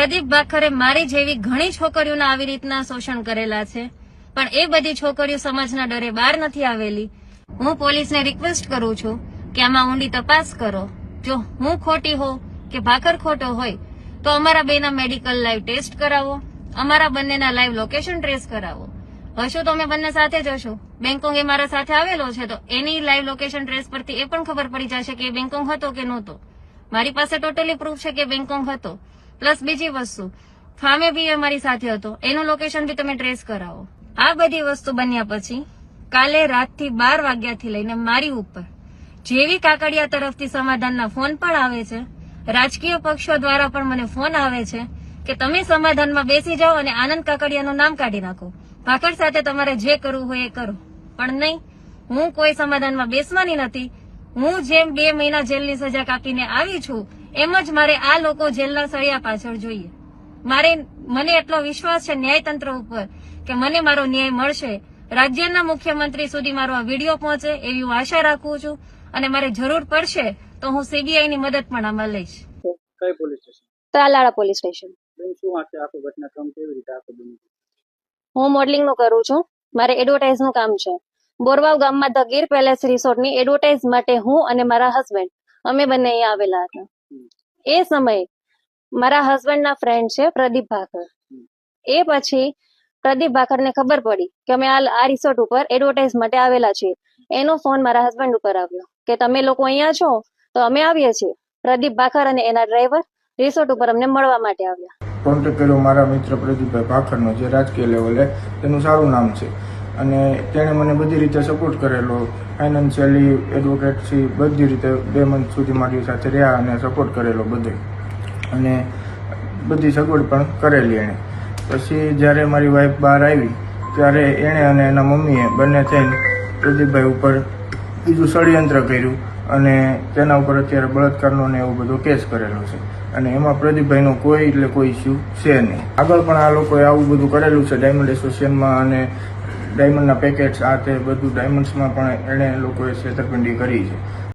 પ્રદીપ ભાખરે મારી જેવી ઘણી છોકરીઓના આવી રીતના શોષણ કરેલા છે. પણ એ બધી છોકરીઓ સમાજના ડરે બહાર નથી આવેલી. હું પોલીસને રિક્વેસ્ટ કરું છું કે આમાં ઊંડી તપાસ કરો. જો હું ખોટી હોઉં કે ભાખર ખોટો હોય, તો અમારા બેના મેડિકલ લાઈવ ટેસ્ટ કરાવો. અમારા બંનેના લાઈવ લોકેશન ટ્રેસ કરાવો. હશું તો અમે બંને સાથે જ હશું. એ મારા સાથે આવેલો છે, તો એની લાઈવ લોકેશન ટ્રેસ પરથી એ પણ ખબર પડી જશે કે બેંકોંગ હતો કે નહોતો. મારી પાસે ટોટલી પ્રૂફ છે કે બેંકોંગ હતો. પ્લસ બીજી વસ્તુ, ફામે બી એ મારી સાથે હતો. એનું લોકેશન બી તમે ટ્રેસ કરાવો. આ બધી વસ્તુ બન્યા પછી, કાલે રાતથી બાર વાગ્યાથી લઈને મારી ઉપર, જેવી કાકડિયા તરફથી સમાધાનના ફોન પણ આવે છે, રાજકીય પક્ષો દ્વારા પણ મને ફોન આવે છે, કે તમે સમાધાનમાં બેસી જાઓ અને આનંદ કાકડિયાનું નામ કાઢી નાખો. ભાકડ સાથે તમારે જે કરવું હોય એ કરો. પણ નહીં, હું કોઈ સમાધાનમાં બેસવાની નથી. હું જેમ બે મહિના જેલની સજા કાપીને આવી છું એમ જ મારે આ લોકો જેલના સળિયા પાછળ જોઈએ. મારે મને એટલો વિશ્વાસ છે ન્યાયતંત્ર ઉપર કે મને મારો ન્યાય મળશે. રાજ્યના મુખ્યમંત્રી સુધી મારો આ વીડિયો પહોંચે એવી હું આશા રાખું છું અને મારે જરૂર પડશે તો હું સીબીઆઈ ની મદદ પણ આમાં લઈશ. કઈ police station? Talala police station. શું આખી ઘટનાક્રમ કેવી રીતે આખો હું મોડલિંગનું કરું છું. મારે એડવર્ટાઇઝનું કામ છે. બોરવાવ ગામમાં ધ ગીર પેલેસ રિસોર્ટની એડવર્ટાઇઝ માટે હું અને મારા હસબન્ડ અમે બંને અહીંયા આવેલા હતા. એ સમયે મારા હસબન્ડ ના ફ્રેન્ડ છે પ્રદીપ ભાકર એ પછી પ્રદીપ ભાકરને ખબર પડી કે અમે આ રિસોર્ટ ઉપર એડવર્ટાઇઝ માટે આવેલા છીએ. એનો ફોન મારા હસબન્ડ ઉપર આવ્યો કે તમે લોકો અહીંયા છો તો અમે આવીએ છીએ. પ્રદીપ ભાકર અને એના ડ્રાઈવર રિસોર્ટ ઉપર અમને મળવા માટે આવ્યા. કોન્ટેક્ટ કર્યો મારા મિત્ર પ્રદીપભાઈ ભાખરનો, જે રાજકીય લેવલે તેનું સારું નામ છે. અને તેણે મને બધી રીતે સપોર્ટ કરેલો. ફાઇનાન્શિયલી એડવોકેટથી બધી રીતે બે મંથ સુધી મારી સાથે રહ્યા અને સપોર્ટ કરેલો બધે. અને બધી સગવડ પણ કરેલી એણે. પછી જ્યારે મારી વાઈફ બહાર આવી, ત્યારે એણે અને એના મમ્મીએ બંને થઈને પ્રદીપભાઈ ઉપર બીજું ષડયંત્ર કર્યું અને તેના ઉપર અત્યારે બળાત્કારનો ને એવો બધો કેસ કરેલો છે. અને એમાં પ્રદીપભાઈનો કોઈ એટલે કોઈ ઇસ્યુ છે નહીં. આગળ પણ આ લોકોએ આવું બધું કરેલું છે ડાયમંડ એસોસિએશનમાં અને ડાયમંડના પેકેટ્સ આ તે બધું ડાયમંડ્સમાં પણ એણે લોકોએ છેતરપિંડી કરી છે.